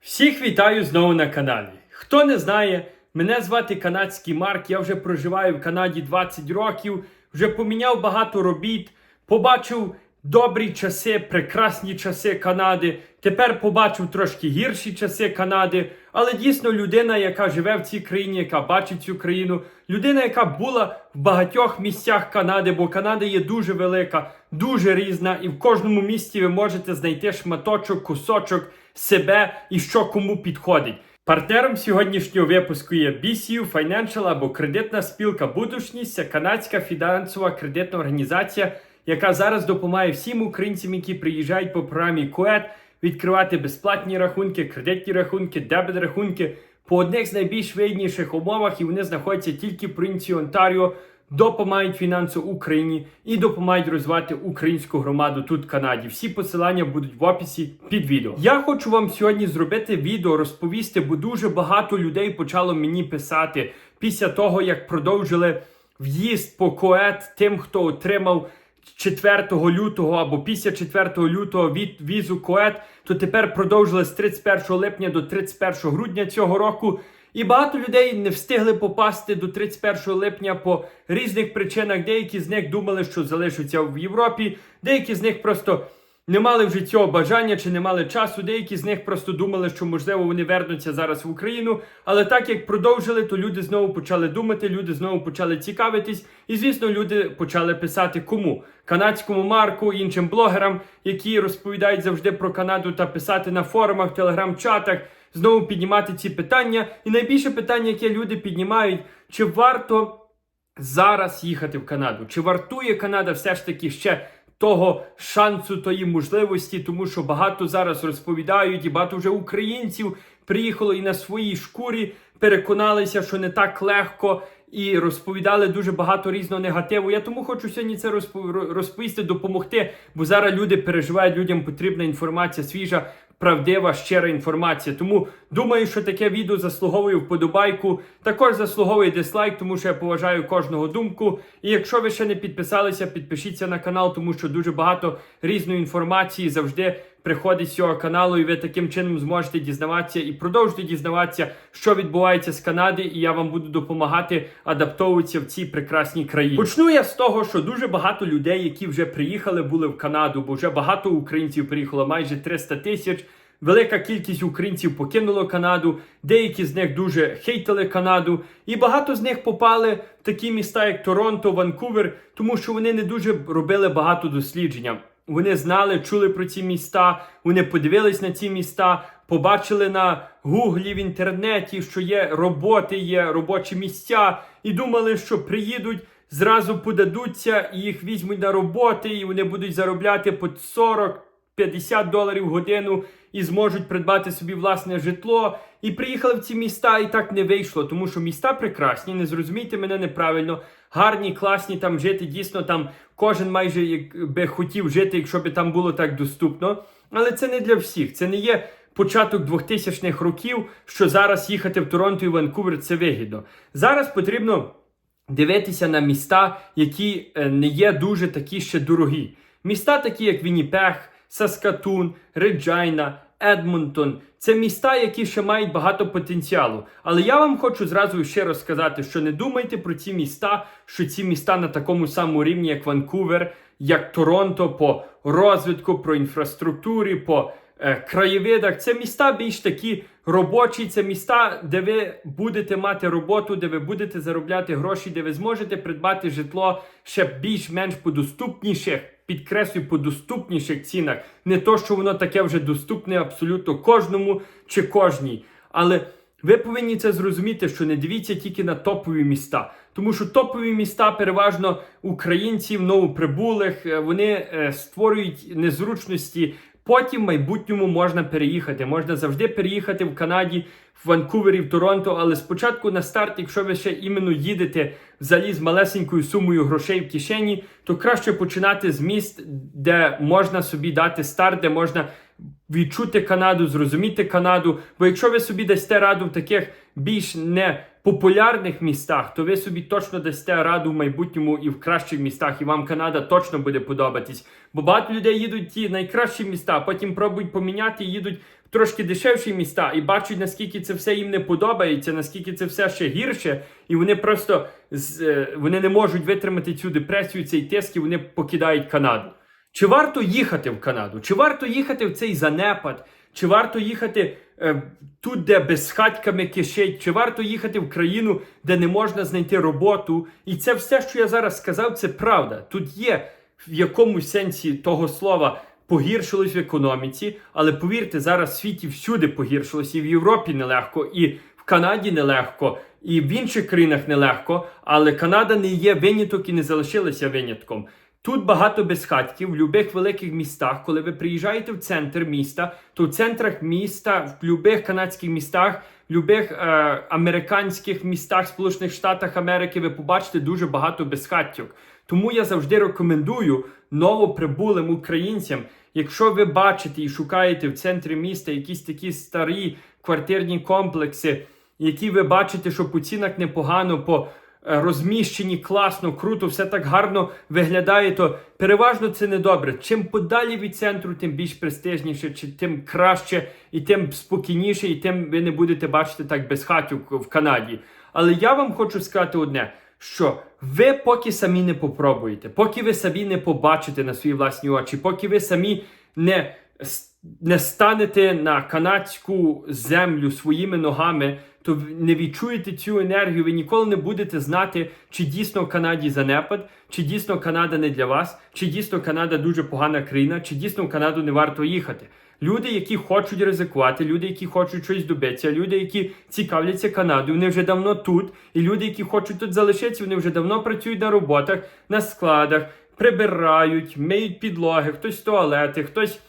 Всіх вітаю знову на каналі. Хто не знає, мене звати канадський Марк. Я вже проживаю в Канаді 20 років, вже поміняв багато робіт, побачив добрі часи, прекрасні часи Канади. Тепер побачив трошки гірші часи Канади. Але дійсно людина, яка живе в цій країні, яка бачить цю країну, людина, яка була в багатьох місцях Канади, бо Канада є дуже велика, дуже різна, і в кожному місті ви можете знайти шматочок, кусочок себе і що кому підходить. Партнером сьогоднішнього випуску є BCU Financial або кредитна спілка Будушність. Це канадська фінансова кредитна організація, яка зараз допомагає всім українцям, які приїжджають по програмі КУЕТ, відкривати безплатні рахунки, кредитні рахунки, дебет рахунки по одних з найбільш вигідніших умовах, і вони знаходяться тільки в провінції Онтаріо допомагають фінансово Україні і допомагають розвивати українську громаду тут в Канаді. Всі посилання будуть в описі під відео. Я хочу вам сьогодні зробити відео, розповісти, бо дуже багато людей почало мені писати після того, як продовжили в'їзд по КОЕТ тим, хто отримав. 4 лютого або після 4 лютого від візу КОЕТ, то тепер продовжили з 31 липня до 31 грудня цього року. І багато людей не встигли попасти до 31 липня по різних причинах. Деякі з них думали, що залишаться в Європі, деякі з них просто не мали вже цього бажання чи не мали часу. Деякі з них просто думали, що можливо вони вернуться зараз в Україну. Але так як продовжили, то люди знову почали думати, люди знову почали цікавитись. І звісно, люди почали писати кому канадському марку, іншим блогерам, які розповідають завжди про Канаду та писати на форумах, телеграм-чатах. Знову піднімати ці питання. І найбільше питання, яке люди піднімають, чи варто зараз їхати в Канаду? Чи вартує Канада все ж таки ще того шансу, тої можливості, тому що багато зараз розповідають, і багато вже українців приїхало і на своїй шкурі переконалися, що не так легко. І розповідали дуже багато різного негативу. Я тому хочу сьогодні це розпо- розповісти, допомогти, бо зараз люди переживають, людям потрібна інформація свіжа, правдива, щира інформація. Тому думаю, що таке відео заслуговує вподобайку. Також заслуговує дизлайк, тому що я поважаю кожного думку. І якщо ви ще не підписалися, підпишіться на канал, тому що дуже багато різної інформації завжди приходить з цього каналу, і ви таким чином зможете дізнаватися і продовжити дізнаватися, що відбувається з Канади, і я вам буду допомагати адаптовуватися в цій прекрасній країні. Почну я з того, що дуже багато людей, які вже приїхали, були в Канаду, бо вже багато українців приїхало, майже 300 тисяч. Велика кількість українців покинуло Канаду, деякі з них дуже хейтили Канаду, і багато з них попали в такі міста, як Торонто, Ванкувер, тому що вони не дуже робили багато дослідження. Вони знали, чули про ці міста, вони подивились на ці міста, побачили на гуглі в інтернеті, що є роботи, є робочі місця, і думали, що приїдуть, зразу подадуться і їх візьмуть на роботи, і вони будуть заробляти по 40-50 доларів годину і зможуть придбати собі власне житло. І приїхали в ці міста, і так не вийшло, тому що міста прекрасні, не зрозумійте мене неправильно, гарні, класні там жити. Дійсно, там кожен майже би хотів жити, якщо би там було так доступно. Але це не для всіх. Це не є початок 2000-х років, що зараз їхати в Торонто і Ванкувер це вигідно. Зараз потрібно дивитися на міста, які е, не є дуже такі ще дорогі. Міста, такі як Вінніпег, Саскатун, Реджайна, Едмонтон. Це міста, які ще мають багато потенціалу. Але я вам хочу зразу ще раз сказати, що не думайте про ці міста, що ці міста на такому самому рівні, як Ванкувер, як Торонто, по розвитку, про інфраструктурі, по е, краєвидах. Це міста більш такі робочі, це міста, де ви будете мати роботу, де ви будете заробляти гроші, де ви зможете придбати житло ще більш-менш по доступніших, підкреслюю, по доступніших цінах. Не то, що воно таке вже доступне абсолютно кожному чи кожній. Але ви повинні це зрозуміти, що не дивіться тільки на топові міста, тому що топові міста переважно українців, новоприбулих, е, вони е, створюють незручності. Потім в майбутньому можна переїхати. Можна завжди переїхати в Канаді, в Ванкувері, в Торонто. Але спочатку на старт, якщо ви ще іменно їдете взагалі з малесенькою сумою грошей в кишені, то краще починати з міст, де можна собі дати старт, де можна відчути Канаду, зрозуміти Канаду. Бо якщо ви собі дасте раду в таких більш не популярних містах, то ви собі точно дасте раду в майбутньому і в кращих містах, і вам Канада точно буде подобатись. Бо багато людей їдуть ті найкращі міста, потім пробують поміняти їдуть в трошки дешевші міста і бачать, наскільки це все їм не подобається, наскільки це все ще гірше, і вони просто е, вони не можуть витримати цю депресію, цей тиск, і вони покидають Канаду. Чи варто їхати в Канаду? Чи варто їхати в цей занепад? Чи варто їхати тут, де безхатьками кишить? Чи варто їхати в країну, де не можна знайти роботу? І це все, що я зараз сказав, це правда. Тут є в якомусь сенсі того слова погіршилось в економіці, але повірте, зараз в світі всюди погіршилось, і в Європі нелегко, і в Канаді нелегко, і в інших країнах нелегко. Але Канада не є виняток і не залишилася винятком. Тут багато безхатків в любих великих містах. Коли ви приїжджаєте в центр міста, то в центрах міста, в любих канадських містах, в любих е, американських містах, Сполучених Штатах Америки, ви побачите дуже багато безхаттів. Тому я завжди рекомендую новоприбулим українцям, якщо ви бачите і шукаєте в центрі міста якісь такі старі квартирні комплекси, які ви бачите, що по цінах непогано, по розміщені класно, круто, все так гарно виглядає, то переважно це не добре. Чим подалі від центру, тим більш престижніше, чи тим краще, і тим спокійніше, і тим ви не будете бачити так безхатю в Канаді. Але я вам хочу сказати одне. Що ви поки самі не попробуєте, поки ви самі не побачите на свої власні очі, поки ви самі не, не станете на канадську землю своїми ногами, то не відчуєте цю енергію, ви ніколи не будете знати, чи дійсно в Канаді занепад, чи дійсно Канада не для вас, чи дійсно Канада дуже погана країна, чи дійсно в Канаду не варто їхати. Люди, які хочуть ризикувати, люди, які хочуть щось добитися, люди, які цікавляться Канадою, вони вже давно тут. І люди, які хочуть тут залишитися, вони вже давно працюють на роботах, на складах, прибирають, миють підлоги, хтось туалети, хтось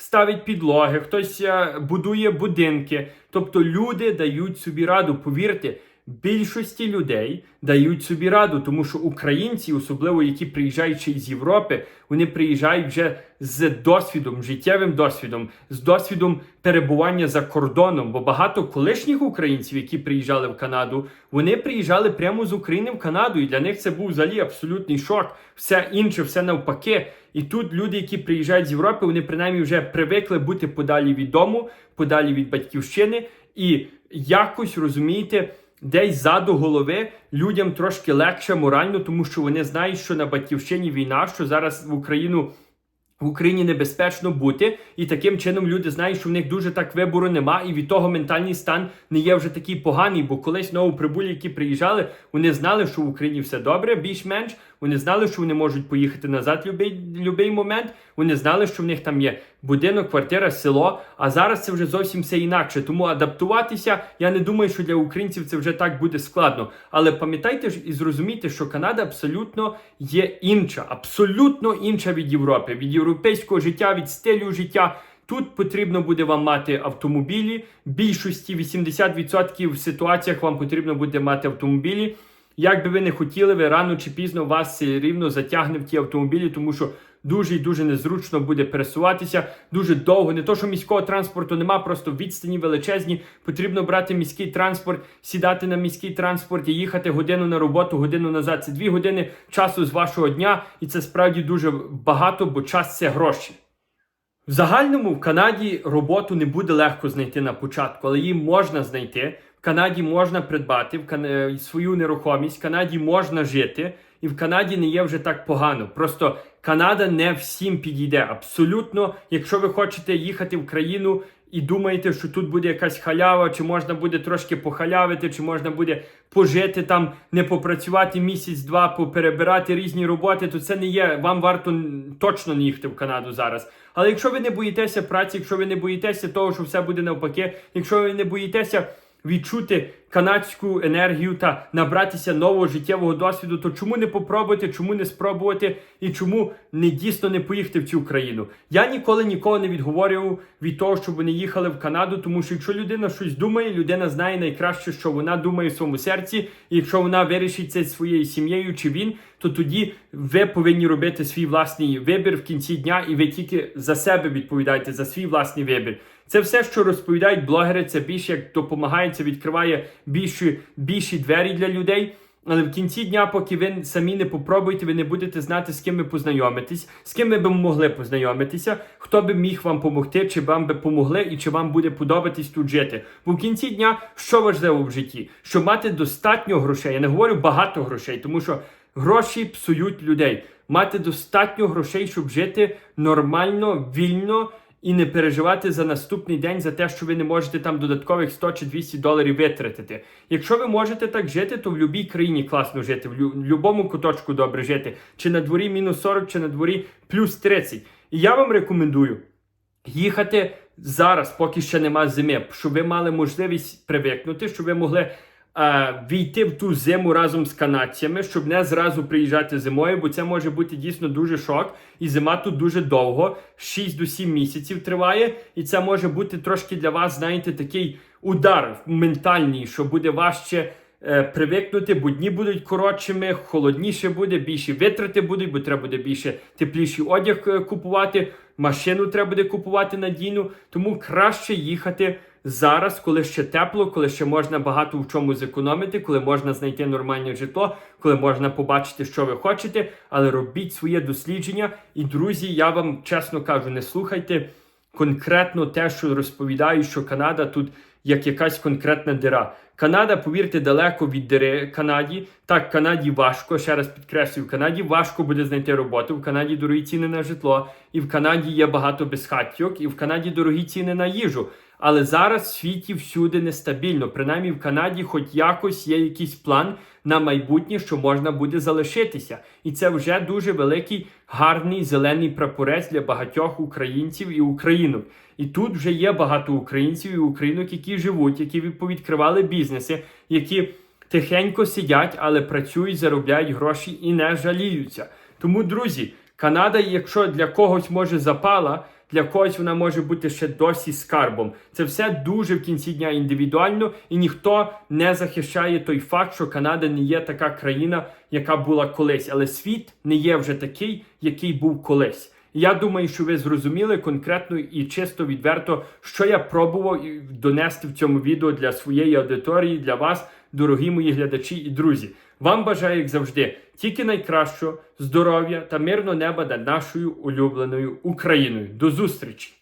ставить підлоги, хтось е, будує будинки. Тобто люди дають собі раду. Повірте, більшості людей дають собі раду, тому що українці, особливо які приїжджають ще із Європи, вони приїжджають вже з досвідом, життєвим досвідом, з досвідом перебування за кордоном. Бо багато колишніх українців, які приїжджали в Канаду, вони приїжджали прямо з України в Канаду, і для них це був взагалі абсолютний шок. Все інше, все навпаки. І тут люди, які приїжджають з Європи, вони принаймні вже привикли бути подалі від дому, подалі від батьківщини, і якось розумієте. Десь ззаду голови людям трошки легше морально, тому що вони знають, що на батьківщині війна, що зараз в Україну в Україні небезпечно бути, і таким чином люди знають, що в них дуже так вибору нема, і від того ментальний стан не є вже такий поганий. Бо колись новоприбулі, які приїжджали, вони знали, що в Україні все добре, більш-менш. Вони знали, що вони можуть поїхати назад в любий момент. Вони знали, що в них там є будинок, квартира, село. А зараз це вже зовсім все інакше. Тому адаптуватися, я не думаю, що для українців це вже так буде складно. Але пам'ятайте ж і зрозумійте, що Канада абсолютно є інша, абсолютно інша від Європи, від європейського життя, від стилю життя. Тут потрібно буде вам мати автомобілі. Більшості 80% в ситуаціях вам потрібно буде мати автомобілі. Як би ви не хотіли, ви рано чи пізно вас рівно затягне в ті автомобілі, тому що дуже і дуже незручно буде пересуватися, дуже довго. Не то, що міського транспорту нема, просто відстані величезні. Потрібно брати міський транспорт, сідати на міський транспорт і їхати годину на роботу, годину назад. Це дві години часу з вашого дня, і це справді дуже багато, бо час це гроші. В загальному в Канаді роботу не буде легко знайти на початку, але її можна знайти. Канаді можна придбати в Кан... е, свою нерухомість, в Канаді можна жити, і в Канаді не є вже так погано. Просто Канада не всім підійде. Абсолютно, якщо ви хочете їхати в країну і думаєте, що тут буде якась халява, чи можна буде трошки похалявити, чи можна буде пожити там, не попрацювати місяць-два, поперебирати різні роботи, то це не є. Вам варто точно не їхати в Канаду зараз. Але якщо ви не боїтеся праці, якщо ви не боїтеся того, що все буде навпаки, якщо ви не боїтеся відчути канадську енергію та набратися нового життєвого досвіду, то чому не попробувати, чому не спробувати і чому не дійсно не поїхати в цю країну? Я ніколи нікого не відговорював від того, щоб вони їхали в Канаду, тому що якщо людина щось думає, людина знає найкраще, що вона думає в своєму серці, і якщо вона вирішить це своєю сім'єю чи він, то тоді ви повинні робити свій власний вибір в кінці дня, і ви тільки за себе відповідаєте за свій власний вибір. Це все, що розповідають блогери, це більше як допомагає, це відкриває більші, більші двері для людей. Але в кінці дня, поки ви самі не попробуєте, ви не будете знати, з ким ви познайомитесь, з ким ви б могли познайомитися, хто би міг вам допомогти, чи вам би помогли, і чи вам буде подобатись тут жити. Бо в кінці дня що важливо в житті? Щоб мати достатньо грошей. Я не говорю багато грошей, тому що гроші псують людей. Мати достатньо грошей, щоб жити нормально, вільно і не переживати за наступний день за те, що ви не можете там додаткових 100 чи 200 доларів витратити. Якщо ви можете так жити, то в будь-якій країні класно жити, в будь-якому куточку добре жити. Чи на дворі мінус 40, чи на дворі плюс 30. І я вам рекомендую їхати зараз, поки ще нема зими, щоб ви мали можливість привикнути, щоб ви могли війти в ту зиму разом з канадцями, щоб не зразу приїжджати зимою, бо це може бути дійсно дуже шок. І зима тут дуже довго, 6 до 7 місяців триває, і це може бути трошки для вас, знаєте, такий удар ментальний, що буде важче. е, Привикнути, бо дні будуть коротшими, холодніше буде, більші витрати будуть, бо треба буде більше тепліший одяг е, купувати, машину треба буде купувати надійну. Тому краще їхати зараз, коли ще тепло, коли ще можна багато в чому зекономити, коли можна знайти нормальне житло, коли можна побачити, що ви хочете, але робіть своє дослідження. І друзі, я вам чесно кажу, не слухайте конкретно те, що розповідаю, що Канада тут як якась конкретна дира. Канада, повірте, далеко від дири Канаді. Так, Канаді важко, ще раз підкреслюю, в Канаді важко буде знайти роботу. В Канаді дорогі ціни на житло, і в Канаді є багато безхатьок, і в Канаді дорогі ціни на їжу. Але зараз в світі всюди нестабільно. Принаймні в Канаді, хоч якось є якийсь план на майбутнє, що можна буде залишитися. І це вже дуже великий, гарний зелений прапорець для багатьох українців і українок. І тут вже є багато українців і українок, які живуть, які повідкривали бізнеси, які тихенько сидять, але працюють, заробляють гроші і не жаліються. Тому, друзі, Канада, якщо для когось може запала, для когось вона може бути ще досі скарбом. Це все дуже в кінці дня індивідуально, і ніхто не захищає той факт, що Канада не є така країна, яка була колись. Але світ не є вже такий, який був колись. Я думаю, що ви зрозуміли конкретно і чисто відверто, що я пробував донести в цьому відео для своєї аудиторії, для вас, дорогі мої глядачі і друзі. Вам бажаю, як завжди, тільки найкращого здоров'я та мирного неба над нашою улюбленою Україною. До зустрічі!